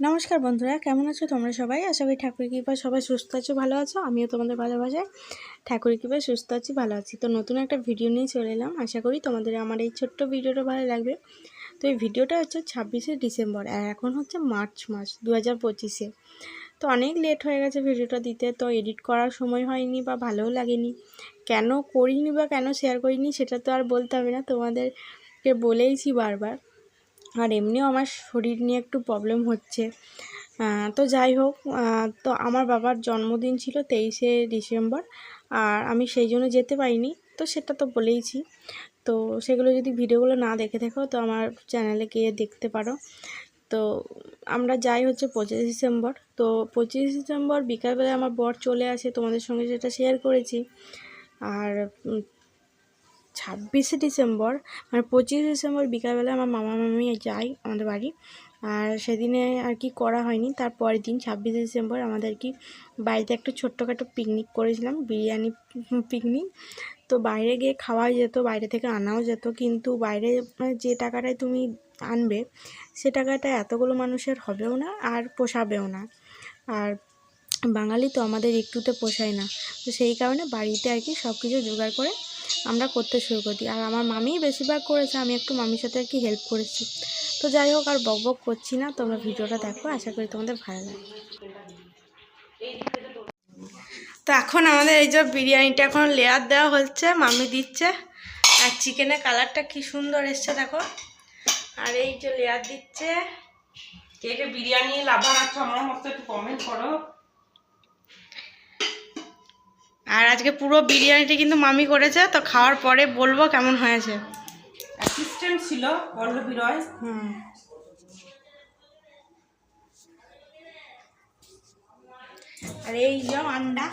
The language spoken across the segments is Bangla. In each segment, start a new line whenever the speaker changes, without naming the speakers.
নমস্কার বন্ধুরা, কেমন আছো তোমরা সবাই? আশা করি ঠাকুরের কৃপায় সবাই সুস্থ আছো, ভালো আছো। আমিও তোমাদের ভালোবাসায় ঠাকুর কৃপায় সুস্থ আছি, ভালো আছি। তো নতুন একটা ভিডিও নিয়ে চলে এলাম। আশা করি তোমাদের আমার এই ছোট্ট ভিডিওটা ভালো লাগবে। তো এই ভিডিওটা হচ্ছে ছাব্বিশে ডিসেম্বর, আর এখন হচ্ছে মার্চ মাস দু হাজার পঁচিশে। তো অনেক লেট হয়ে গেছে ভিডিওটা দিতে, তো এডিট করার সময় হয়নি বা ভালোও লাগেনি। কেন করিনি বা কেন শেয়ার করিনি সেটা তো আর বলতে হবে না। তোমাদেরকে বলেইছি বারবার। আর এমনিও আমার শরীর নিয়ে একটু প্রবলেম হচ্ছে। তো যাই হোক তো আমার বাবার জন্মদিন ছিল তেইশে ডিসেম্বর, আর আমি সেই জন্য যেতে পারিনি, তো সেটা তো বলেইছি। তো সেগুলো যদি ভিডিওগুলো না দেখে থাকো, তো আমার চ্যানেলে গিয়ে দেখতে পারো। তো আমরা যাই হচ্ছে পঁচিশে ডিসেম্বর, তো পঁচিশে ডিসেম্বর বিকালবেলায় আমার বর চলে আসে তোমাদের সঙ্গে সেটা শেয়ার করেছি। আর ছাব্বিশে ডিসেম্বর মানে পঁচিশে ডিসেম্বর বিকালবেলা আমার মামা মামি যাই আমাদের বাড়ি। আর সেদিনে আর কি করা হয়নি। তার পরের দিন ছাব্বিশে ডিসেম্বর আমাদের কি বাড়িতে একটা ছোট্টখাটো পিকনিক করেছিলাম, বিরিয়ানি পিকনিক তো বাইরে গিয়ে খাওয়া যেত, বাইরে থেকে আনাও যেত। কিন্তু বাইরে মানে যে টাকাটায় তুমি আনবে, সে টাকাটা এতগুলো মানুষের হবেও না আর পোষাবেও না। আর বাঙালি তো আমাদের একটুতে পোষায় না। তো সেই কারণে বাড়িতে আর কি সব কিছু জোগাড় করে আমরা করতে শুরু করি আর আমার মামিই বেশিরভাগ করেছে, আমি একটু মামির সাথে আর কি হেল্প করেছি। তো যাই হোক, আর বক বক করছি না, তোমরা ভিডিওটা দেখো, আশা করি তোমাদের ভালো লাগে তো এখন আমাদের এই যে বিরিয়ানিটা এখন লেয়ার দেওয়া হচ্ছে, মামি দিচ্ছে। আর চিকেনের কালারটা কি সুন্দর এসছে, দেখো। আর এই যে লেয়ার দিচ্ছে।
কে কে বিরিয়ানি লাভার আছো, আমার মতো একটু কমেন্ট করো।
আর আজকে পুরো বিরিয়ানিটা কিন্তু মামি করেছে তো খাওয়ার পরে বলব কেমন হয়েছে।
অ্যাসিস্ট্যান্ট ছিল পল্লবী রয়।
হুম। আর এই যে আন্ডা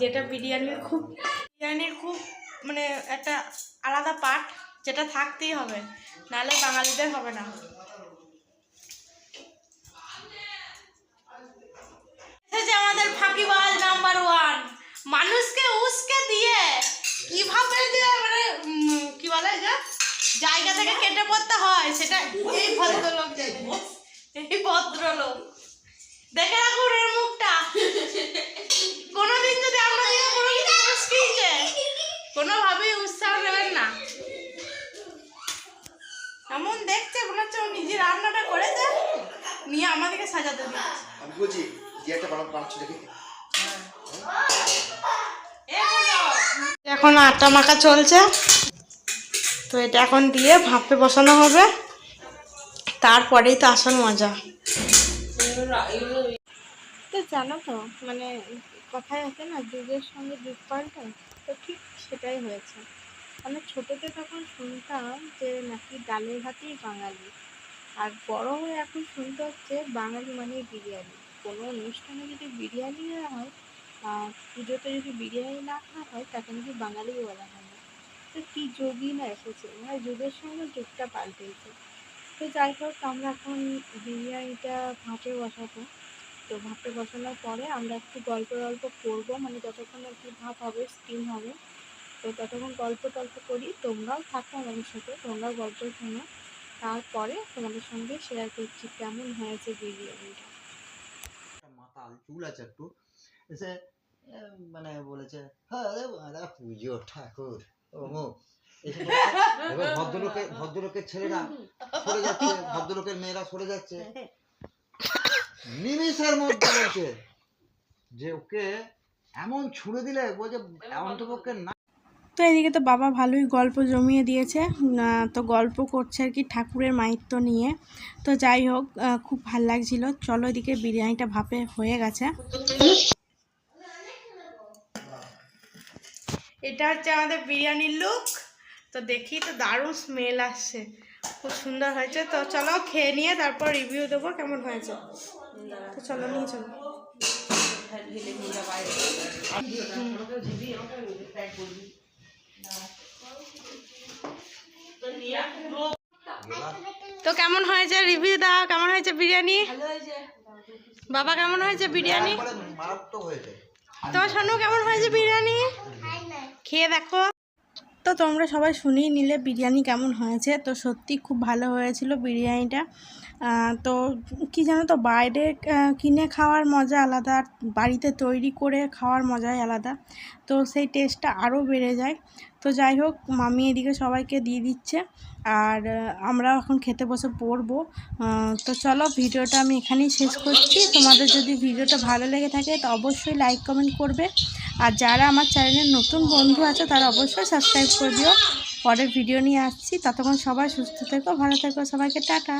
যেটা বিরিয়ানির খুব বিরিয়ানির খুব মানে একটা আলাদা পার্ট যেটা থাকতেই হবে নাহলে বাঙালিদের হবে না। যে মানে কি বলে যে জায়গা থেকে কেটে পড়তে হয় সেটা এই ভদ্রলোক এই ভদ্রলোক। দেখে রাখুন এর মুখটা। কোনোদিন যদি আমরা দিকে কোনো কিছু উস্কিয়েছে কোনোভাবেই উৎসাহ দেবেন না। এমন দেখছে মনে হচ্ছে ও নিজে রান্নাটা করেছে নিয়ে আমাদেরকে সাজাতে দিচ্ছে।
আমি বলছি যে একটা বানাচ্ছি দেখি।
এখন আটা মাখা চলছে। তো এটা এখন দিয়ে ভাপে বসানো হবে। তারপরেই তো আসল মজা। তো জানো তো মানে কথায় আছে না, যুগের সঙ্গে দুধ পাল্টা তো ঠিক সেটাই হয়েছে। আমি ছোটোতে তখন শুনতাম যে নাকি ডালের ভাতেই বাঙালি। আর বড় হয়ে এখন শুনতে হচ্ছে বাঙালি মানে বিরিয়ানি। কোনো অনুষ্ঠানে যদি বিরিয়ানি হয় পুজোতে যদি বিরিয়ানি না খাওয়া হয়, তাকে নাকি বাঙালি বলা হয় না। তো কী যোগই না এসেছে? মানে যুগের সঙ্গে যুগটা পাল্টেছে। তো যাই হোক, আমরা এখন বিরিয়ানিটা ভাপে বসাবো। তো ভাপে বসানোর পরে আমরা একটু গল্প গল্প করব। মানে যতক্ষণ আর কি ভাপ হবে স্টিম হবে, তো ততক্ষণ গল্প টল্প করি। তোমরাও থাকো আমাদের সাথে, তোমরাও গল্প শোনো। তারপরে তোমাদের সঙ্গে শেয়ার করছি কেমন হয়েছে বিরিয়ানিটা।
চুল আছে একটু। এসে মানে বলেছে হ্যাঁ বাবা, পুজো ঠাকুর বলছে, এবার ভদ্রলোকের ভদ্রলোকের ছেলেরা সরে যাচ্ছে ভদ্রলোকের মেয়েরা সরে যাচ্ছে। নিমিষের মধ্যে বলছে যে ওকে এমন ছুড়ে দিলে বলছে অন্তপক্ষে না
তো এদিকে তো বাবা ভালোই গল্প জমিয়ে দিয়েছে। তো গল্প করছে আর কি ঠাকুরের মাহিত্য নিয়ে। তো যাই হোক খুব ভালো লাগছিল। চলো এদিকে বিরিয়ানিটা ভাপে হয়ে গেছে। এটা হচ্ছে আমাদের বিরিয়ানির লুক তো দেখি তো দারুণ স্মেল আসছে। খুব সুন্দর হয়েছে। তো চলো খেয়ে নিয়ে তারপর রিভিউ দেবো কেমন হয়েছে। তো চলো নিয়ে চলো। তো কেমন হয়েছে রিভিউ দাও? কেমন হয়েছে বিরিয়ানি? বাবা কেমন হয়েছে বিরিয়ানি?
মারাত্মক হয়েছে।
তোমার সোনু কেমন হয়েছে বিরিয়ানি? খেয়ে দেখো। তো তোমরা সবাই শুনিয়ে নিলে বিরিয়ানি কেমন হয়েছে। তো সত্যি খুব ভালো হয়েছিল বিরিয়ানিটা। তো কি জানো তো, বাইরে কিনে খাওয়ার মজা আলাদা, আর বাড়িতে তৈরি করে খাওয়ার মজাই আলাদা। তো সেই টেস্টটা আরও বেড়ে যায়। তো যাই হোক, মামি এদিকে সবাইকে দিয়ে দিচ্ছে। আর আমরা এখন খেতে বসে পড়ব। তো চলো, ভিডিওটা আমি এখানেই শেষ করছি। তোমাদের যদি ভিডিওটা ভালো লেগে থাকে, তো অবশ্যই লাইক কমেন্ট করবে। আর যারা আমার চ্যানেলের নতুন বন্ধু আছে, তারা অবশ্যই সাবস্ক্রাইব করে দিও। পরের ভিডিও নিয়ে আসছি। ততক্ষণ সবাই সুস্থ থেকো, ভালো থেকো। সবাইকে টাটা।